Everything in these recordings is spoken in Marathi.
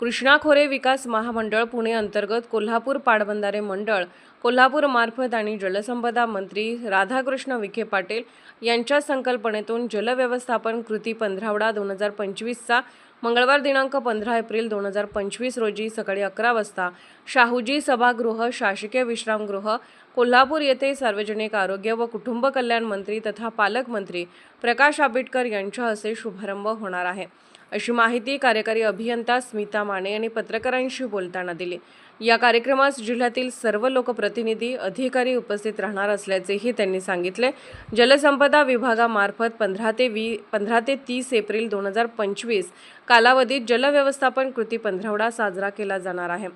कृष्णा खोरे विकास महामंडळ पुणे अंतर्गत कोल्हापूर पाटबंधारे मंडळ कोल्हापूर मार्फत आणि जलसंपदा मंत्री राधाकृष्ण विखे पाटील यांच्या संकल्पनेतून जलव्यवस्थापन कृती पंधरावडा दोन हजार पंचवीसचा मंगळवार दिनांक पंधरा एप्रिल दोन हजार पंचवीस रोजी सकाळी अकरा वाजता शाहूजी सभागृह शासकीय विश्रामगृह कोल्हापूर येथे सार्वजनिक आरोग्य व कुटुंब कल्याण मंत्री तथा पालकमंत्री प्रकाश आंबेडकर यांच्या हस्ते शुभारंभ होणार आहे. अशी माहिती कार्यकारी अभियंता स्मिता माने यांनी पत्रकारांशी बोलताना दिली. या कार्यक्रमास जिल्ह्यातील सर्व लोकप्रतिनिधी अधिकारी उपस्थित राहणार असल्याचेही त्यांनी सांगितले. जलसंपदा विभागामार्फत पंधरा ते वी पंधरा ते तीस एप्रिल दोन हजार पंचवीस कालावधीत जलव्यवस्थापन कृती पंधरवडा साजरा केला जाणार आहे.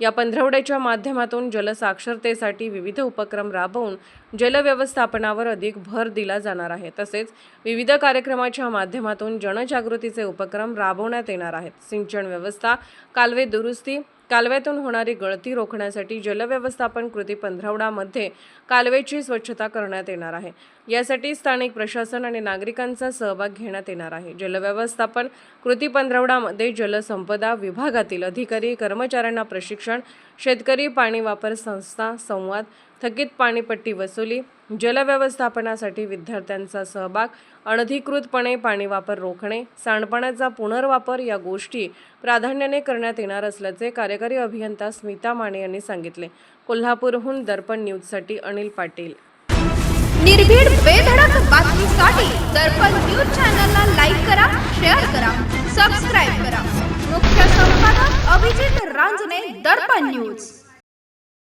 या पंधरवड्याच्या माध्यमातून जलसाक्षरतेसाठी विविध उपक्रम राबवून जलव्यवस्थापनावर अधिक भर दिला जाणार आहे. तसेच विविध कार्यक्रमाच्या माध्यमातून जनजागृतीचे उपक्रम राबवण्यात येणार आहेत. सिंचन व्यवस्था कालवे दुरुस्ती कालव्यातून होणारी गळती रोखण्यासाठी जलव्यवस्थापन कृती पंधरवडामध्ये कालवेची स्वच्छता करण्यात येणार आहे. यासाठी स्थानिक प्रशासन आणि नागरिकांचा सहभाग घेण्यात येणार आहे. जलव्यवस्थापन कृती पंधरवडामध्ये जलसंपदा विभागातील अधिकारी कर्मचाऱ्यांना प्रशिक्षण शेतकरी पाणी वापर संस्था संवाद थकीत पाणीपट्टी वसुली. जलव्यवस्थापनासाठी विद्यार्थ्यांचा सहभाग अनधिकृतपणे पाणी वापर रोखणे सांडपाण्याचा पुनर्वापर या गोष्टी प्राधान्याने करण्यात येणार असल्याचे कार्यकारी अभियंता स्मिता माने यांनी सांगितले. कोल्हापूरहून दर्पण न्यूजसाठी अनिल पाटील. निर्भीड बेधडक बातमीसाठी दर्पण न्यूज चॅनलला लाईक करा शेअर करा सबस्क्राईब करा. मुख्य संपादक अभिजित रांजणे दर्पण न्यूज.